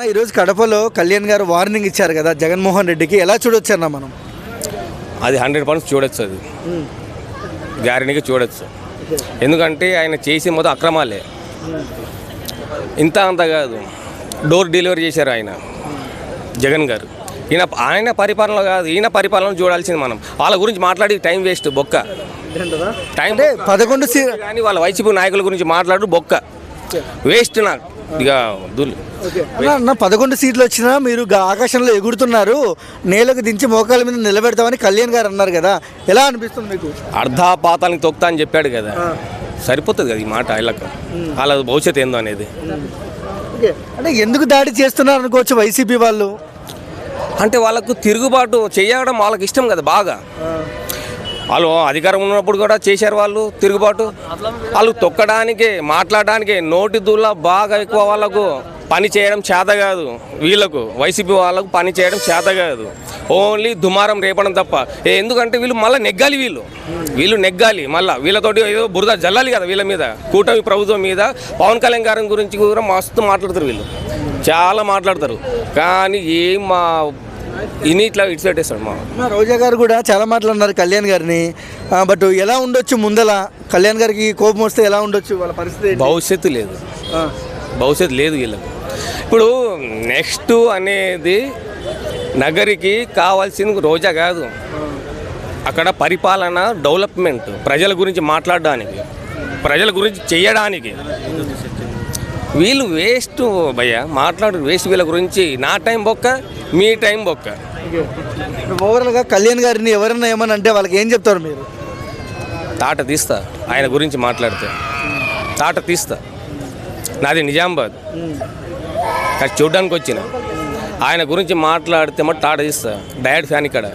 అన్న, ఈరోజు కడపలో కళ్యాణ్ గారు వార్నింగ్ ఇచ్చారు కదా జగన్మోహన్ రెడ్డికి. ఎలా చూడొచ్చన్న మనం? అది హండ్రెడ్ పర్సెంట్ చూడొచ్చు అది. గ్యారెంటీగా చూడొచ్చు. ఎందుకంటే ఆయన చేసి మొత్తం అక్రమాలే. ఇంత అంత కాదు. డోర్ డెలివరీ చేశారు ఆయన. జగన్ గారు. ఈయన ఆయన పరిపాలన కాదు ఈయన పరిపాలన చూడాల్సింది మనం. వాళ్ళ గురించి మాట్లాడి టైం వేస్ట్ బొక్క. టైం పదకొండు కానీ వాళ్ళ వైసీపీ నాయకుల గురించి మాట్లాడు బొక్క. వేస్ట్ నాకు. ఇక దుల్ అన్న, పదకొండు సీట్లు వచ్చినా మీరు ఆకాశంలో ఎగురుతున్నారు. నేలకు దించి మోకాల మీద నిలబెడతామని కళ్యాణ్ గారు అన్నారు కదా. ఎలా అనిపిస్తుంది మీకు? అర్ధా పాతానికి తొక్తా అని చెప్పాడు కదా. సరిపోతుంది కదా ఈ మాట వీళ్ళకు వాళ్ళ భవిష్యత్తు ఏందో అనేది. అంటే ఎందుకు దాడి చేస్తున్నారు అనుకోవచ్చు వైసీపీ వాళ్ళు? అంటే వాళ్ళకు తిరుగుబాటు చేయడం వాళ్ళకి ఇష్టం కదా బాగా. వాళ్ళు అధికారం ఉన్నప్పుడు కూడా చేశారు వాళ్ళు తిరుగుబాటు. వాళ్ళు తొక్కడానికి మాట్లాడడానికి నోటి దూళ్ళ బాగా ఎక్కువ వాళ్ళకు పని చేయడం చేత కాదు. వీళ్ళకు వైసీపీ వాళ్ళకు పని చేయడం చేత కాదు. ఓన్లీ దుమారం రేపడం తప్ప. ఏ- ఎందుకంటే వీళ్ళు మళ్ళీ నెగ్గాలి వీళ్ళు. వీళ్ళు నెగ్గాలి మళ్ళీ. వీళ్ళతోటి ఏదో బురద జల్లాలి కదా వీళ్ళ మీద. కూటమి ప్రభుత్వం మీద పవన్ కళ్యాణ్ గారి గురించి కూడా మస్తు మాట్లాడతారు వీళ్ళు. చాలా మాట్లాడతారు. కానీ ఏం మా ఇని ఇట్లా ఇట్స్ పెట్టేస్తాడు మా. రోజా గారు కూడా చాలా మాట్లాడినారు కళ్యాణ్ గారిని. ఆ, బట్ ఎలా ఉండొచ్చు ముందల? కళ్యాణ్ గారికి కోపం వస్తే ఎలా ఉండొచ్చు వాళ్ళ పరిస్థితి ఏంటి? భవిష్యత్తు లేదు. ఆ, భవిష్యత్తు లేదు వీళ్ళకి. ఇప్పుడు నెక్స్ట్ అనేది నగరికి కావాల్సింది రోజా కాదు. అక్కడ పరిపాలన డెవలప్మెంట్ ప్రజల గురించి మాట్లాడడానికి ప్రజల గురించి చేయడానికి. వీళ్ళు వేస్ట్ భయ్య మాట్లాడు వేస్ట్ వీళ్ళ గురించి. నా టైం బొక్క మీ టైం బొక్క. ఓవరాల్గా కళ్యాణ్ గారిని ఎవరైనా ఏమని అంటే వాళ్ళకి ఏం చెప్తారు మీరు? తాట తీస్తా ఆయన గురించి మాట్లాడితే. తాట తీస్తా. నాది నిజామాబాద్. కానీ చూడ్డానికి వచ్చిన ఆయన గురించి మాట్లాడితే మరి తాట తీస్తా. డైరెక్ట్ ఫ్యాన్ ఇక్కడ.